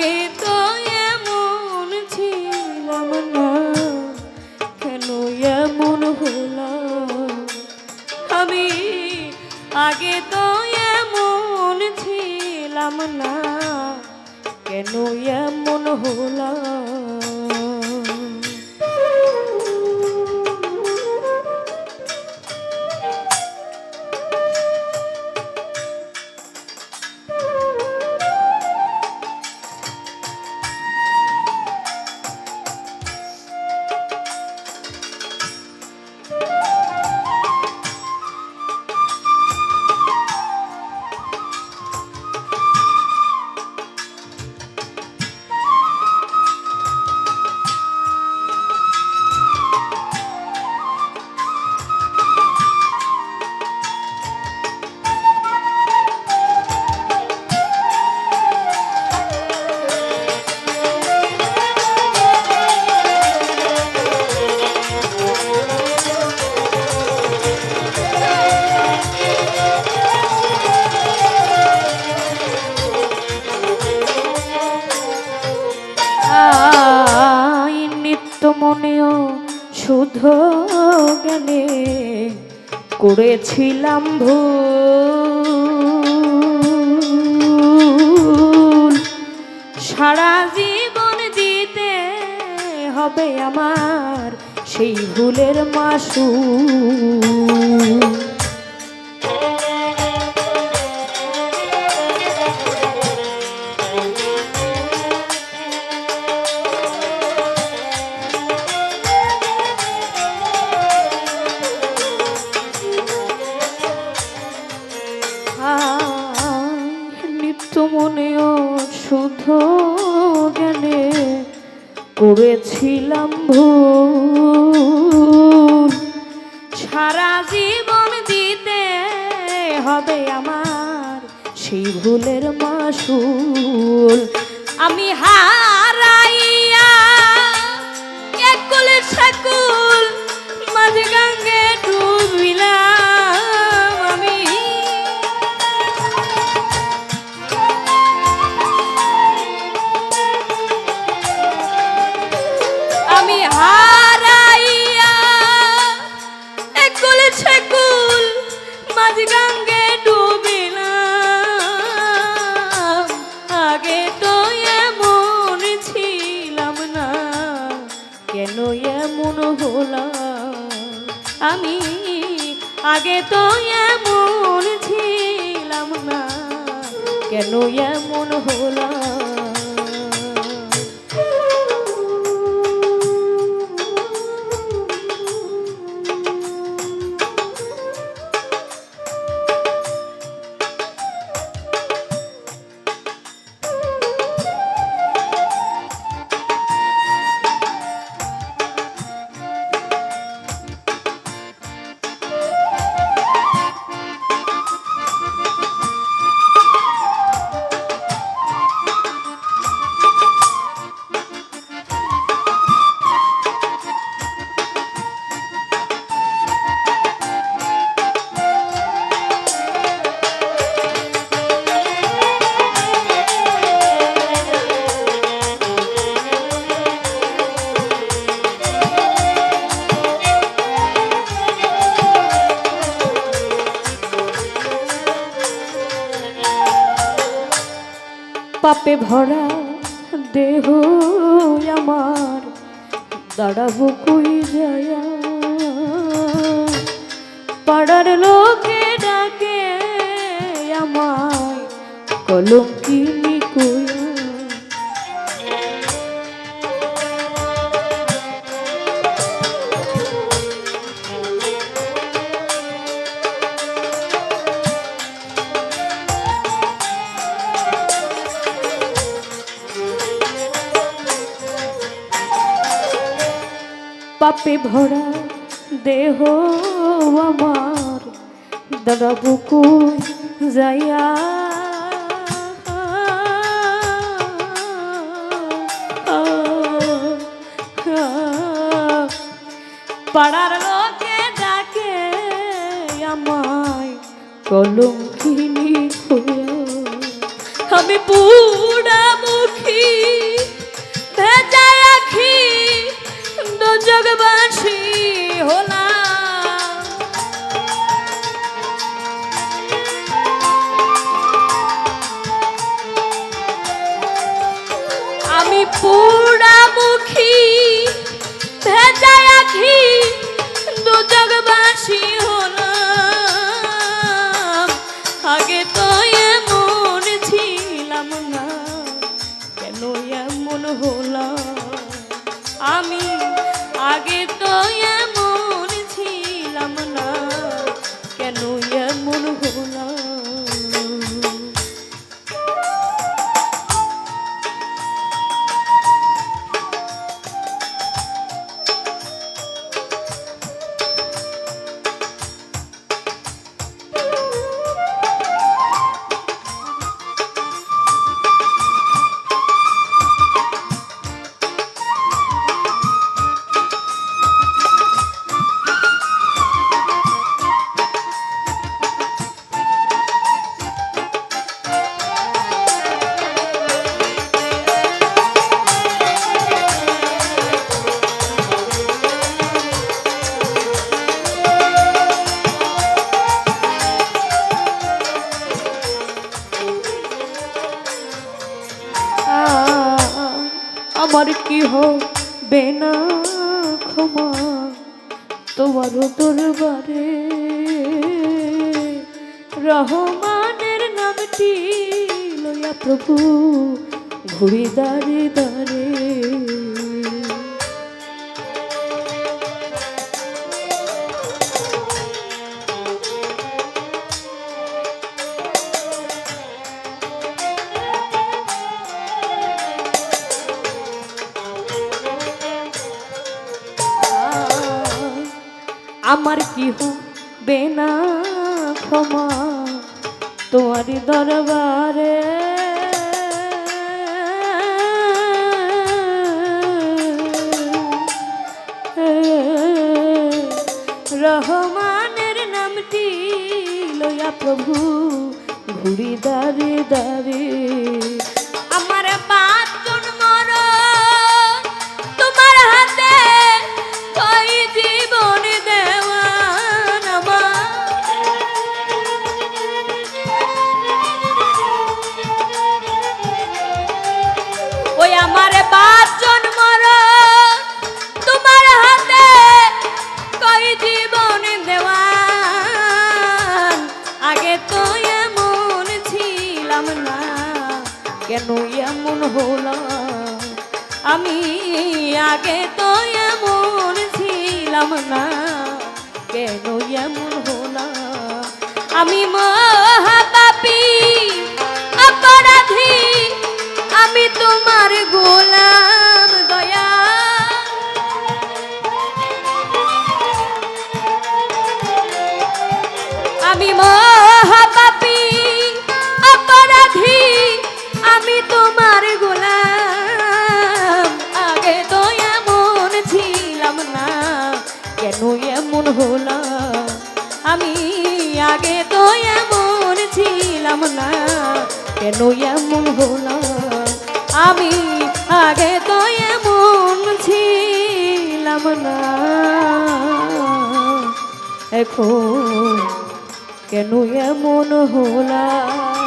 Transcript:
আগে তো এমন ছিলাম না। কেন এমন হলাম আমি আগে তো এমন ছিলাম না। কেন এমন হলাম করেছিলাম ভুল। সারা জীবন দিতে হবে আমার সেই ভুলের মাসু নিত্য মনেও শুদ্ধ জ্ঞানে করেছিলাম ভুল। সারা জীবন দিতে হবে আমার সেই ভুলের মাসুল। আমি হারাইয়া একুল সাকুল মাঝে গঙ্গে এমন হলাম। আমি আগে তো এমন ছিলাম না। কেন এমন হলাম? পাপে ভরা দেহ আমার দাঁড়াবো কই যায়? পাড়ার লোকে ডাকে আমায় কলঙ্কিনী কইয়া পাপে ভরা দেহ আমার দাদাবুকু যাইয়া। পাড়ার লোকে ডাকে আমায় কলঙ্কিনী হইয়া আমি পুরা মুখে দুজগবাসী হলাম আমি পুরামুখী ভেজা আখি দুজগবাসী হলাম আমার কি হবে না ক্ষমা? তোমার দরবারে রহমানের নামটি লইয়া প্রভু ঘুরি দাঁড়ে দাঁড়ে আমার কি হবে না? ক্ষমা তোমার দরবারে। রহমানের নামটি লইয়া প্রভু ঘুরি দাঁড়ে দাঁড়ে কেন এমন হল? আমি আগে তো এমন ছিলাম না। কেন এমন হলাম আমি মহাপাপী কেন এমন হলাম আমি আগে তো এমন ছিলাম না। এখন কেন এমন হলাম?